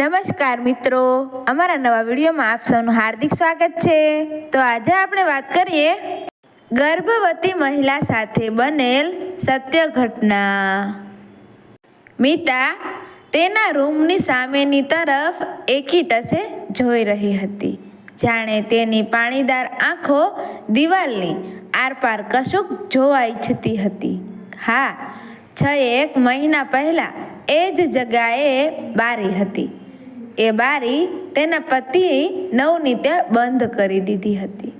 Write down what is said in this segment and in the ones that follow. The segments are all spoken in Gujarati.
નમસ્કાર મિત્રો. અમારા નવા વિડીયોમાં આપ સૌનું હાર્દિક સ્વાગત છે. તો આજે આપણે વાત કરીએ ગર્ભવતી મહિલા સાથે બનેલ સત્ય ઘટના મિતા તેના રૂમની સામેની તરફ એકી ટસે જોઈ રહી હતી. જાણે તેની પાણીદાર આંખો દિવાલની આરપાર કશુંક જોવા ઈચ્છતી હતી. હા, છ એક મહિના પહેલાં એ જ જગાએ બારી હતી. એ બારી તેના પતિ નવનીતે બંધ કરી દીધી હતી.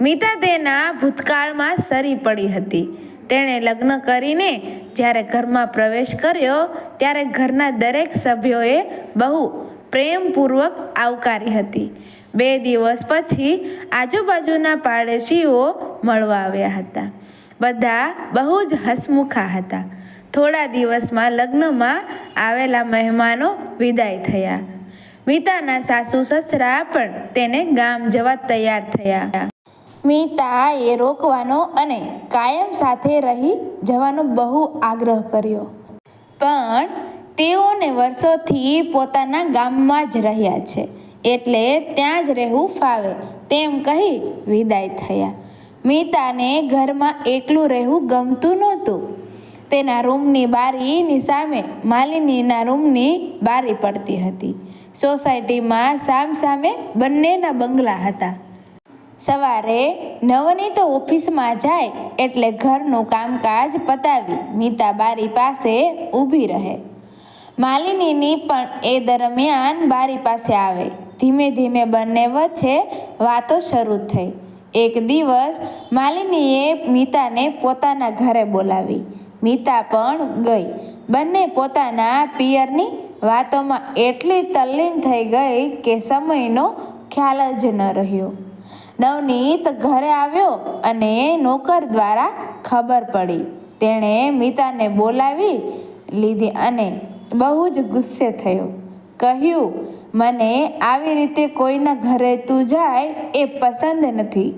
મિતા તેના ભૂતકાળમાં સરી પડી હતી. તેણે લગ્ન કરીને જ્યારે ઘરમાં પ્રવેશ કર્યો, ત્યારે ઘરના દરેક સભ્યોએ બહુ પ્રેમપૂર્વક આવકારી હતી. બે દિવસ પછી આજુબાજુના પાડોશીઓ મળવા આવ્યા હતા. બધા બહુ જ હસમુખા હતા. થોડા દિવસમાં લગ્નમાં આવેલા મહેમાનો વિદાય થયા. મિતાના સાસુ સસરા પણ તેને ગામ જવા તૈયાર થયા. મિતા એ રોકવાનો અને કાયમ સાથે રહી જવાનો બહુ આગ્રહ કર્યો. પણ તેઓને વર્ષોથી પોતાના ગામમાં જ રહ્યા છે. એટલે ત્યાં જ રહેવું ફાવે તેમ કહી વિદાય થયા. મીતાને ઘરમાં એકલું રહેવું ગમતું નહોતું. તેના રૂમની બારીની સામે માલિનીના રૂમની બારી પડતી હતી. સોસાયટીમાં સામસામે બંનેના બંગલા હતા. સવારે નવનીત ઓફિસમાં જાય એટલે ઘરનું કામકાજ પતાવી મિતા બારી પાસે ઊભી રહે. માલિનીની પણ એ દરમિયાન બારી પાસે આવે. ધીમે ધીમે બંને વચ્ચે વાતો શરૂ થઈ. એક દિવસ માલિનીએ મિતાને પોતાના ઘરે બોલાવી. મિતા પણ ગઈ. બંને પોતાના પિયરની વાતોમાં એટલી તલ્લીન થઈ ગઈ કે સમયનો ખ્યાલ જ ન રહ્યો. નવનીત ઘરે આવ્યો અને નોકર દ્વારા ખબર પડી. તેણે મિતાને બોલાવી લીધી અને બહુ જ ગુસ્સે થયો. કહ્યું, મને આવી રીતે કોઈના ઘરે તું જાય એ પસંદ નથી.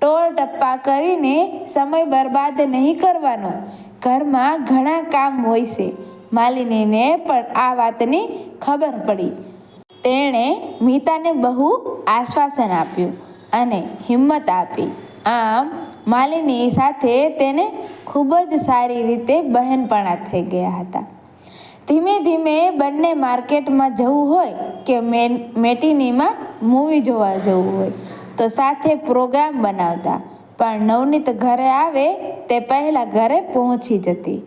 ટોળ ટપ્પા કરીને સમય બરબાદ નહીં કરવાનો. ઘરમાં ઘણા કામ હોય છે. માલિનીને પણ આ વાતની ખબર પડી. તેણે મિતાને બહુ આશ્વાસન આપ્યું અને હિંમત આપી. આમ, માલિની સાથે તેને ખૂબ જ સારી રીતે બહેનપણા થઈ ગયા હતા. ધીમે ધીમે બંને માર્કેટમાં જવું હોય કે મેટિનીમાં મૂવી જોવા જવું હોય, તો સાથે પ્રોગ્રામ બનાવતા. પણ નવનીત ઘરે આવે તે પહેલાં ઘરે પહોંચી જતી.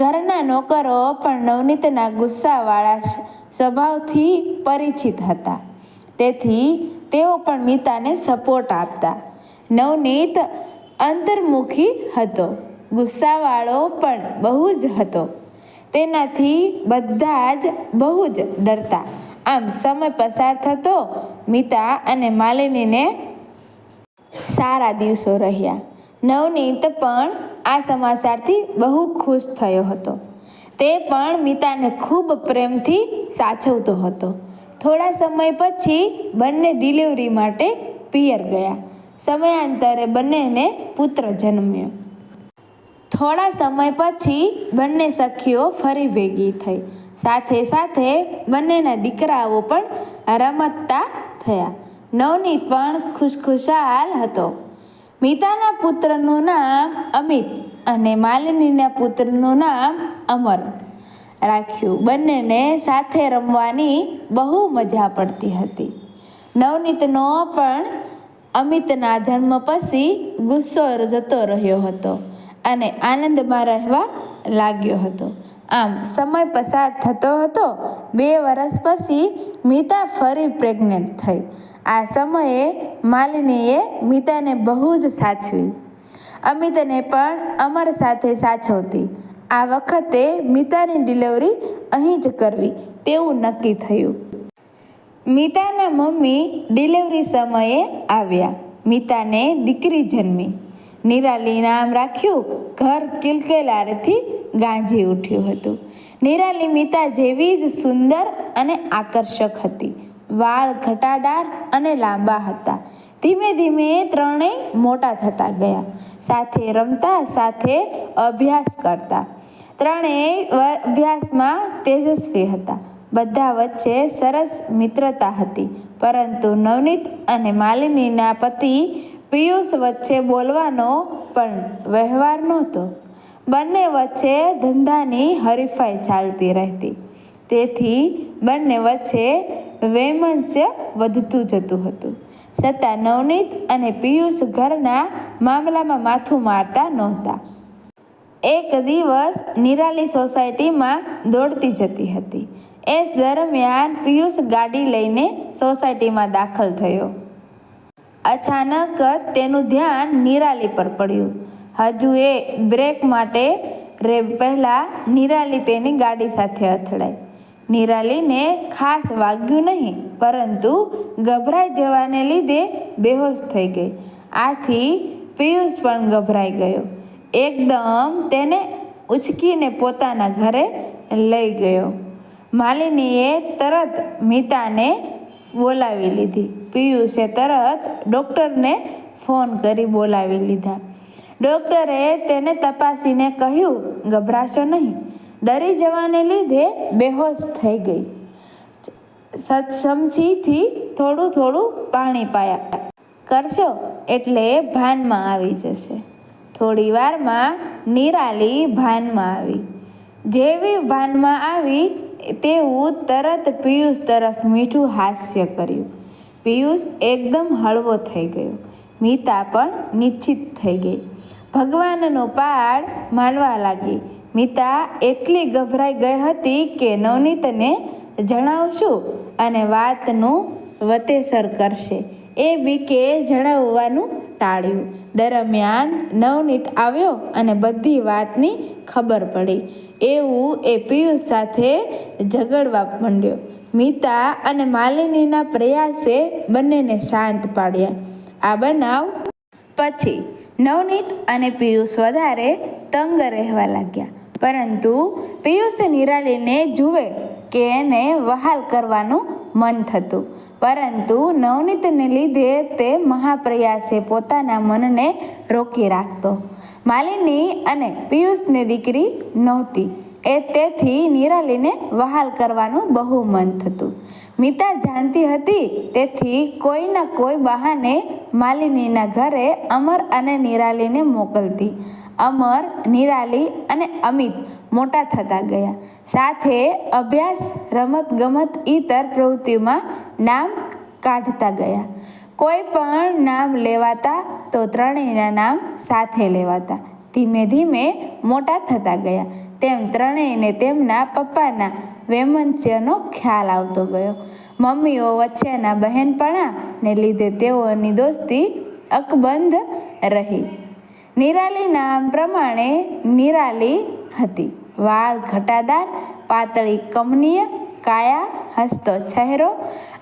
ઘરના નોકરો પણ નવનીતના ગુસ્સાવાળા સ્વભાવથી પરિચિત હતા. તેથી તેઓ પણ મિતાને સપોર્ટ આપતા. નવનીત અંતર્મુખી હતો. ગુસ્સાવાળો પણ બહુ જ હતો. તેનાથી બધા જ બહુ જ ડરતા. આમ સમય પસાર થતો મિતા અને માલિનીને સારા દિવસો રહ્યા. નવનીત પણ આ સમાચારથી બહુ ખુશ થયો હતો. તે પણ મિતાને ખૂબ પ્રેમથી સાચવતો હતો. થોડા સમય પછી બંને ડિલિવરી માટે પિયર ગયા. સમયાંતરે બંનેને પુત્ર જન્મ્યો. થોડા સમય પછી બંને સખીઓ ફરી ભેગી થઈ. સાથે સાથે બંનેના દીકરાઓ પણ રમતતા થયા. નવનીત પણ ખુશખુશાલ હતો. મિતાના પુત્રનું નામ અમિત અને માલિનીના પુત્રનું નામ અમર. રાખ્યું, બંનેને સાથે રમવાની બહુ મજા પડતી હતી. નવનીતનો પણ અમિતના જન્મ પછી ગુસ્સો જતો રહ્યો હતો અને આનંદમાં રહેવા લાગ્યો હતો. આમ સમય પસાર થતો હતો, બે વર્ષ પછી મિતા ફરી પ્રેગ્નેન્ટ થઈ. આ સમયે માલિનીએ મિતાને બહુ જ સાચવી. અમિતને પણ અમર સાથે સાચવતી. આ વખતે મિતાની ડિલિવરી અહીં જ કરવી તેવું નક્કી થયું. મિતાના મમ્મી ડિલિવરી સમયે આવ્યા. મિતાને દીકરી જન્મી. નિરાલી નામ રાખ્યું, ઘર કિલકેલારથી ગાંજી ઉઠ્યું હતું. નિરાલી મિતા જેવી જ સુંદર અને આકર્ષક હતી. વાળ ઘટાદાર અને લાંબા હતા. ધીમે ધીમે ત્રણેય મોટા થતા ગયા. સાથે રમતા, સાથે અભ્યાસ કરતા. ત્રણેય અભ્યાસમાં તેજસ્વી હતા. બધા વચ્ચે સરસ મિત્રતા હતી. પરંતુ નવનીત અને માલિનીના પતિ પિયુષ વચ્ચે બોલવાનો પણ વ્યવહાર નહોતો. બંને વચ્ચે ધંધાની હરીફાઈ ચાલતી રહેતી. તેથી બંને વચ્ચે વૈમનસ્ય વધતું જતું હતું. છતાં નવનીત અને પિયુષ ઘરના મામલામાં માથું મારતા નહોતા. એક દિવસ નિરાલી સોસાયટીમાં દોડતી જતી હતી. એ દરમિયાન પિયુષ ગાડી લઈને સોસાયટીમાં દાખલ થયો. અચાનક તેનું ધ્યાન નિરાલી પર પડ્યું. હજુ એ બ્રેક માટે રે, પહેલાં નિરાલી તેની ગાડી સાથે અથડાઈ. નિરાલીને ખાસ વાગ્યું નહીં, પરંતુ ગભરાઈ જવાને લીધે બેહોશ થઈ ગઈ. આથી પિયુષ પણ ગભરાઈ ગયો. એકદમ તેને ઉચકીને પોતાના ઘરે લઈ ગયો. માલિનીએ તરત મિતાને બોલાવી લીધી. પિયુષે તરત ડૉક્ટરને ફોન કરી બોલાવી લીધા. ડૉક્ટરે તેને તપાસીને કહ્યું, ગભરાશો નહીં. ડરી જવાને લીધે બેહોશ થઈ ગઈ. સચમચીથી થોડું થોડું પાણી પાયા. કરશો એટલે ભાનમાં આવી જશે. થોડી વારમાં નિરાલી ભાનમાં આવી. જેવી ભાનમાં આવી, તેવું તરત પિયુષ તરફ મીઠું હાસ્ય કર્યું. પિયુષ એકદમ હળવો થઈ ગયો. મીતા પણ નિશ્ચિત થઈ ગઈ. ભગવાનનો પાડ માનવા લાગી. મીતા એટલી ગભરાઈ ગઈ હતી કે નવનીતને જણાવશું અને વાતનું વતેસર કરશે. એ બીકે જણાવવાનું ટાળ્યું. દરમિયાન નવનીત આવ્યો અને બધી વાતની ખબર પડી. એવું એ પિયુષ સાથે ઝઘડવા માંડ્યો. મીતા અને માલિનીના પ્રયાસે બંનેને શાંત પાડ્યા. આ બનાવ પછી નવનીત અને પિયુષ વધારે તંગ રહેવા લાગ્યા. પરંતુ પિયુષ નિરાલીને જુએ કે એને વહાલ કરવાનું મન થતું. પરંતુ નવનીતને લીધે તે મહાપ્રયાસે પોતાના મનને રોકી રાખતો. માલિની અને પિયુષની દીકરી નહોતી. એ તેથી નિરાલીને વહાલ કરવાનું બહુ મન થતું. મિતા જાણતી હતી તેથી કોઈના કોઈ બહાને માલિનીના ઘરે અમર અને નિરાલીને મોકલતી. અમર, નિરાલી અને અમિત મોટા થતા ગયા. સાથે અભ્યાસ, રમત ગમત ઇતર પ્રવૃત્તિઓમાં નામ કાઢતા ગયા. કોઈ પણ નામ લેવાતા તો ત્રણેયના નામ સાથે લેવાતા. ધીમે ધીમે મોટા થતા ગયા. તેમ ત્રણેયને તેમના પપ્પાના વૈમનસ્યનો ખ્યાલ આવતો ગયો. મમ્મીઓ વચ્ચેના બહેનપણાને લીધે તેઓની દોસ્તી અકબંધ રહી. નિરાલી નામ પ્રમાણે નિરાલી હતી. વાળ ઘટાદાર, પાતળી કમનીય, કાયા, હસતો ચહેરો,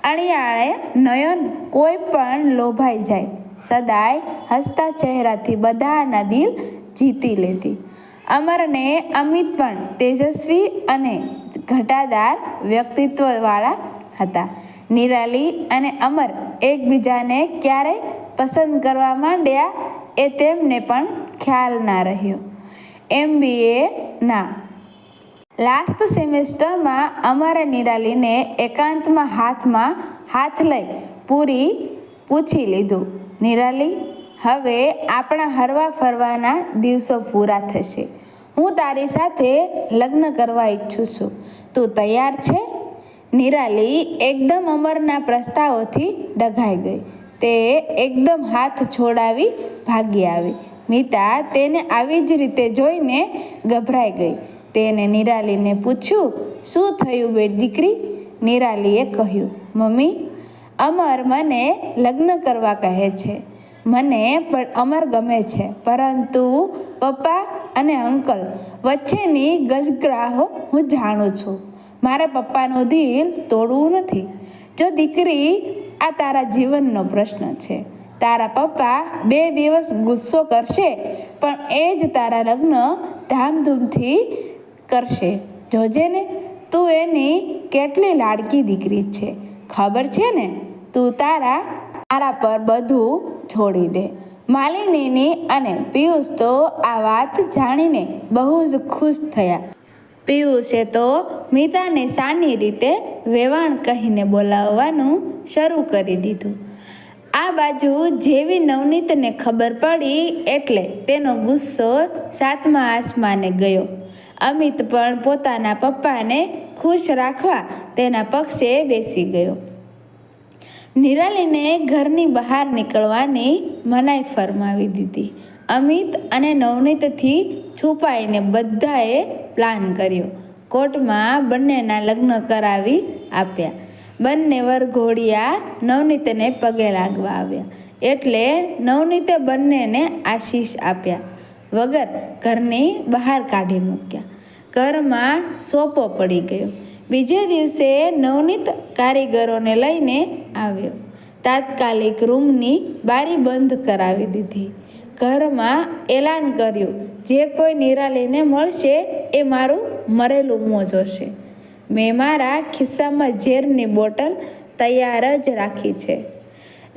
અણિયાળે નયન કોઈ પણ લોભાઈ જાય. સદાય હસતા ચહેરાથી બધાના દિલ જીતી લેતી. અમરને અમિત પણ તેજસ્વી અને ઘટાદાર વ્યક્તિત્વવાળા હતા. નિરાલી અને અમર એકબીજાને ક્યારેય પસંદ કરવા માંડ્યા એ તેમને પણ ખ્યાલ ના રહ્યો. એમબીએના લાસ્ટ સેમેસ્ટરમાં અમારે નિરાલીને એકાંતમાં હાથમાં હાથ લઈ પૂરી પૂછી લીધું. નિરાલી, હવે આપણા હરવા ફરવાના દિવસો પૂરા થશે. હું તારી સાથે લગ્ન કરવા ઈચ્છું છું. તું તૈયાર છે? નિરાલી એકદમ અમરના પ્રસ્તાવોથી ડઘાઈ ગઈ. તે એકદમ હાથ છોડાવી ભાગી આવી. મિતા તેને આવી જ રીતે જોઈને ગભરાઈ ગઈ. તેને નિરાલીને પૂછ્યું, શું થયું બે દીકરી? નિરાલીએ કહ્યું, મમ્મી, અમર મને લગ્ન કરવા કહે છે. મને પણ અમર ગમે છે, પરંતુ પપ્પા અને અંકલ વચ્ચેની ગજગ્રાહો હું જાણું છું. મારા પપ્પાનું દિલ તોડવું નથી. જો દીકરી આ તારા જીવનનો પ્રશ્ન છે. તારા પપ્પા બે દિવસ ગુસ્સો કરશે, પણ એ જ તારા લગ્ન ધામધૂમથી કરશે. જોજે ને, તું એની કેટલી લાડકી દીકરી છે. ખબર છે ને? તું તારા તારા પર બધું છોડી દે. માલિનીની અને પિયુષ તો આ વાત જાણીને બહુ જ ખુશ થયા. પિયુષે તો મીતાને સાની રીતે વેવાણ કહીને બોલાવવાનું શરૂ કરી દીધું. આ બાજુ જેવી નવનીતને ખબર પડી એટલે તેનો ગુસ્સો સાતમા આસમાને ગયો. અમિત પણ પોતાના પપ્પાને ખુશ રાખવા તેના પક્ષે બેસી ગયો. નિરાલીને ઘરની બહાર નીકળવાની મનાઈ ફરમાવી દીધી. અમિત અને નવનીતથી છુપાઈને બધાએ પ્લાન કર્યો. કોર્ટમાં બંનેના લગ્ન કરાવી આપ્યા. બંને વરઘોડિયા નવનીતને પગે લાગવા આવ્યા. એટલે નવનીતે બંનેને આશીષ આપ્યા. વગર ઘરની બહાર કાઢી મૂક્યા. ઘરમાં સોપો પડી ગયો. બીજે દિવસે નવનીત કારીગરોને લઈને આવ્યો. તાત્કાલિક રૂમની બારી બંધ કરાવી દીધી. ઘરમાં એલાન કર્યું. જે કોઈ નિરાલીને મળશે એ મારું મરેલું મોં જોશે. મેં મારા ખિસ્સામાં ઝેરની બોટલ તૈયાર જ રાખી છે.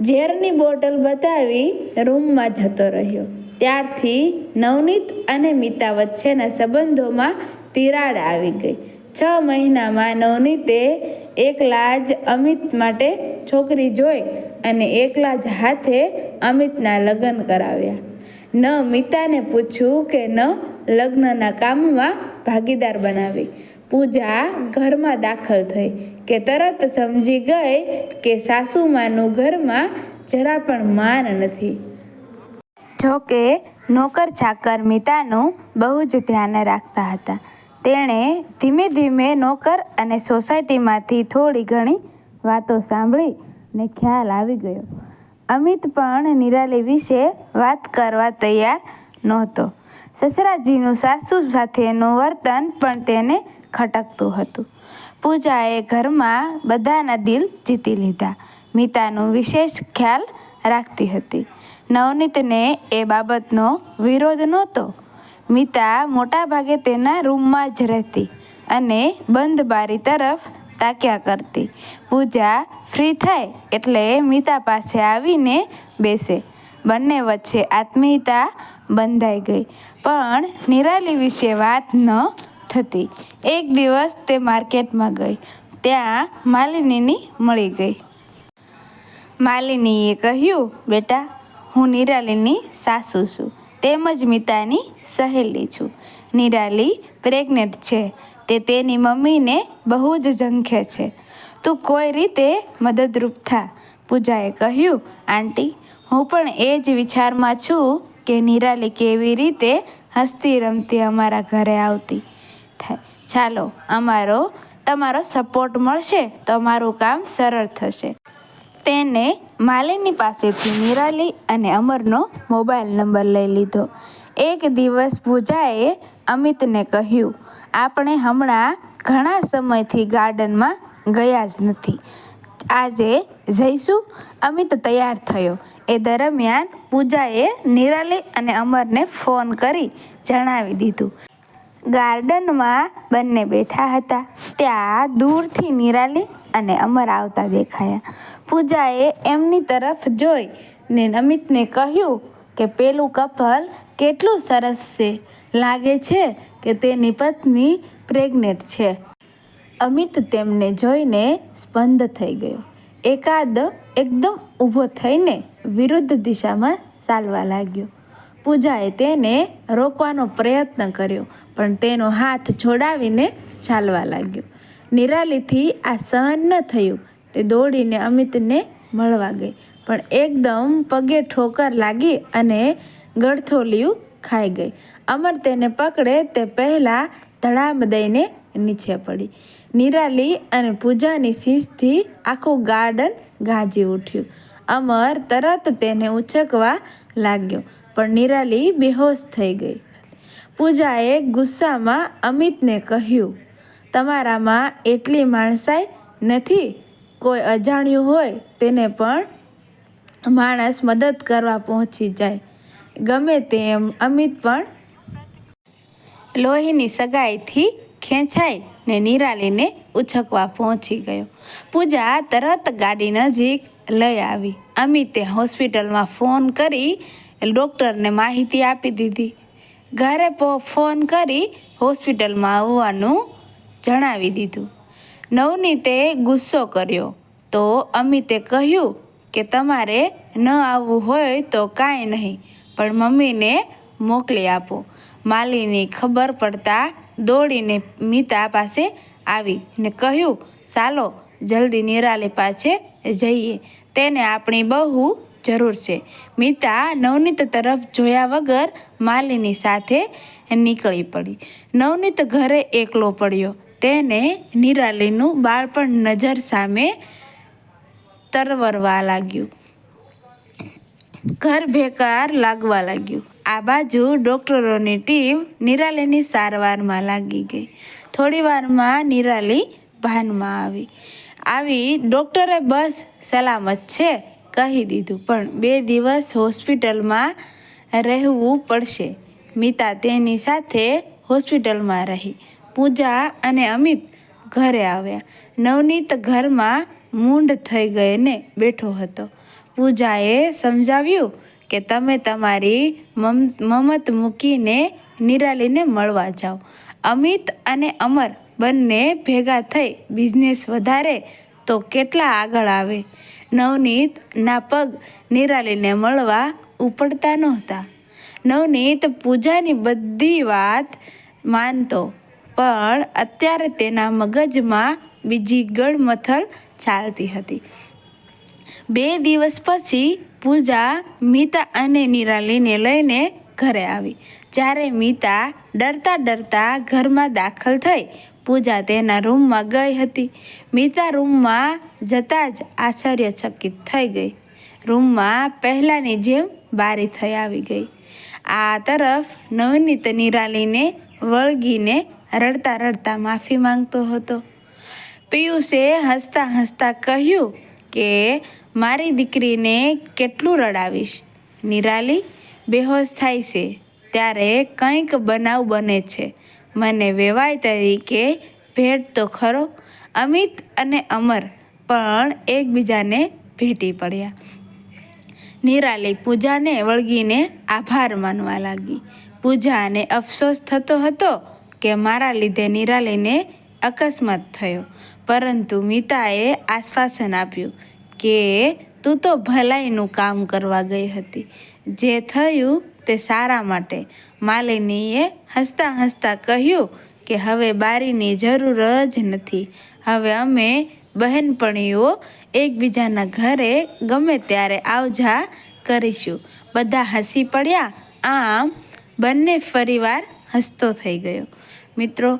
ઝેરની બોટલ બતાવી રૂમમાં જતો રહ્યો. ત્યારથી નવનીત અને મિતા વચ્ચેના સંબંધોમાં તિરાડ આવી ગઈ. છ મહિનામાં નવનીતે એકલા જ અમિત માટે છોકરી જોઈ અને એકલા જ હાથે અમિતના લગ્ન કરાવ્યા. ન મિતાને પૂછ્યું કે ન લગ્નના કામમાં ભાગીદાર બનાવી. પૂજા ઘરમાં દાખલ થઈ કે તરત સમજી ગઈ કે સાસુમાનું ઘરમાં જરા પણ માન નથી. જોકે નોકર ચાકર મિતાનું બહુ જ ધ્યાન રાખતા હતા. તેણે ધીમે ધીમે નોકર અને સોસાયટીમાંથી થોડી ઘણી વાતો સાંભળી ને ખ્યાલ આવી ગયો. અમિત પણ નિરાલી વિશે વાત કરવા તૈયાર નહોતો. સસરાજીનું સાસુ સાથેનું વર્તન પણ તેને ખટકતું હતું. પૂજાએ ઘરમાં બધાના દિલ જીતી લીધા. મિતાનું વિશેષ ખ્યાલ રાખતી હતી. નવનીતને એ બાબતનો વિરોધ નહોતો. મિતા મોટાભાગે તેના રૂમમાં જ રહેતી અને બંધ બારી તરફ તાક્યા કરતી? પૂજા ફ્રી થાય એટલે મિતા પાસે આવીને બેસે. બંને વચ્ચે આત્મીયતા બંધાઈ ગઈ. પણ નિરાલી વિશે વાત ન થતી. એક દિવસ તે માર્કેટમાં ગઈ. ત્યાં માલિનીની મળી ગઈ. માલિનીએ કહ્યું, બેટા, હું નિરાલીની સાસુ છું. તેમજ મિતાની સહેલી છું. નિરાલી પ્રેગ્નેન્ટ છે. તે તેની મમ્મીને બહુ જ ઝંખે છે. તું કોઈ રીતે મદદરૂપ થા, પૂજાએ કહ્યું. આંટી, હું પણ એ જ વિચારમાં છું કે નિરાલી કેવી રીતે હસતી રમતી અમારા ઘરે આવતી. થાય, ચાલો, અમારો, તમારો સપોર્ટ મળશે તો અમારું કામ સરળ થશે. તેને માલિની પાસેથી નિરાલી અને અમરનો મોબાઈલ નંબર લઈ લીધો. એક દિવસ પૂજાએ અમિતને કહ્યું, આપણે હમણાં ઘણા સમયથી ગાર્ડનમાં ગયા જ નથી. આજે જઈશું. અમિત તૈયાર થયો. એ દરમિયાન પૂજાએ નિરાલી અને અમરને ફોન કરી જણાવી દીધું. ગાર્ડનમાં બંને બેઠા હતા. ત્યાં દૂરથી નિરાલી અને અમર આવતા દેખાયા. પૂજાએ એમની તરફ જોઈ ને અમિતને કહ્યું કે, પેલું કપલ કેટલું સરસ છે. લાગે છે કે તેની પત્ની પ્રેગ્નેન્ટ છે. અમિત તેમને જોઈને સ્પંદ થઈ ગયો. એકાદ એકદમ ઊભો થઈને વિરુદ્ધ દિશામાં ચાલવા લાગ્યો. પૂજાએ તેને રોકવાનો પ્રયત્ન કર્યો, પણ તેનો હાથ છોડાવીને ચાલવા લાગ્યો. નિરાલીથી આ સહન ન થયું. તે દોડીને અમિતને મળવા ગઈ, પણ એકદમ પગે ઠોકર લાગી અને ગળથોલિયું ખાઈ ગઈ. અમર તેને પકડે તે પહેલાં ધડામ દઈને નીચે પડી. નિરાલી અને પૂજાની શીશથી આખું ગાર્ડન ગાજી ઉઠ્યું. અમર તરત તેને ઉચકવા લાગ્યો, પણ નિરાલી બેહોશ થઈ ગઈ. પૂજાએ ગુસ્સામાં અમિતને કહ્યું, તમારામાં એટલી માણસાઈ નથી? કોઈ અજાણ્યું હોય તેને પણ માણસ મદદ કરવા પહોંચી જાય. ગમે તેમ અમિત પણ લોહીની સગાઈથી ખેંચાઈ ને નિરાલીને ઉછકવા પહોંચી ગયો. પૂજા તરત ગાડી નજીક લઈ આવી. અમિતે હોસ્પિટલમાં ફોન કરી ડૉક્ટરને માહિતી આપી દીધી. ઘરે ફોન કરી હોસ્પિટલમાં આવવાનું જણાવી દીધું. નવનીતે ગુસ્સો કર્યો. તો અમિતે કહ્યું કે તમારે ન આવવું હોય તો કાંઈ નહીં. પણ મમ્મીને મોકલી આપો. માલીની ખબર પડતા દોડીને મીતા પાસે આવી ને કહ્યું, ચાલો, જલ્દી નિરાલી પાસે જઈએ. તેને આપણી બહુ જરૂર છે. મીતા નવનીત તરફ જોયા વગર માલીની સાથે નીકળી પડી. નવનીત ઘરે એકલો પડ્યો. તેને નિરાલીનું બાળપણ નજર સામે તરવરવા લાગ્યું. ઘર બેકાર લાગવા લાગ્યું. આ બાજુ ડૉક્ટરોની ટીમ નિરાલીની સારવારમાં લાગી ગઈ. થોડી વારમાં નિરાલી ભાનમાં આવી. આવી ડૉક્ટરે બસ સલામત છે કહી દીધું, પણ બે દિવસ હોસ્પિટલમાં રહેવું પડશે. મિતા તેની સાથે હોસ્પિટલમાં રહી. પૂજા અને અમિત ઘરે આવ્યા. નવનીત ઘરમાં મૂંઢ થઈ ગઈને બેઠો હતો. પૂજાએ સમજાવ્યું કે તમે તમારી મમ, મમત મૂકીને નિરાલીને મળવા જાઓ. અમિત અને અમર બંને ભેગા થઈ બિઝનેસ વધારે તો કેટલા આગળ આવે? નવનીતના પગ નિરાલીને મળવા ઉપડતા નહોતા. નવનીત પૂજાની બધી વાત માનતો, પણ અત્યારે તેના મગજમાં બીજી ગળમથલ ચાલતી હતી. બે દિવસ પછી પૂજા મીતા અને નિરાલીને લઈને ઘરે આવી. જ્યારે મીતા ડરતા ડરતા ઘરમાં દાખલ થઈ, પૂજા તેના રૂમમાં ગઈ હતી. મીતા રૂમમાં જતાં જ આશ્ચર્યચકિત થઈ ગઈ. રૂમમાં પહેલાંની જેમ બારી થઈ આવી ગઈ. આ તરફ નવનીત નિરાલીને વળગીને રડતા રડતા માફી માંગતો હતો. પિયુષે હસતા હસતા કહ્યું કે મારી દીકરીને કેટલું રડાવીશ? નિરાલી, બેહોશ થાય છે. ત્યારે કંઈક બનાવ બને છે. મને વેવાય તરીકે ભેટ તો ખરો, અમિત અને અમર પણ એકબીજાને ભેટી પડ્યા. નિરાલી પૂજાને વળગીને આભાર માનવા લાગી. પૂજાને અફસોસ થતો હતો કે મારા લીધે નિરાલીને અકસ્માત થયો, પરંતુ મીતાએ આશ્વાસન આપ્યું કે તું તો ભલાઈનું કામ કરવા ગઈ હતી. જે થયું તે સારા માટે. માલિનીએ હસતા હસતા કહ્યું કે હવે બારીની જરૂર જ નથી. હવે અમે બહેનપણીઓ એકબીજાના ઘરે ગમે ત્યારે આવજા કરીશું. બધા હસી પડ્યા. આમ બંને ફરીવાર હસતો થઈ ગયો. મિત્રો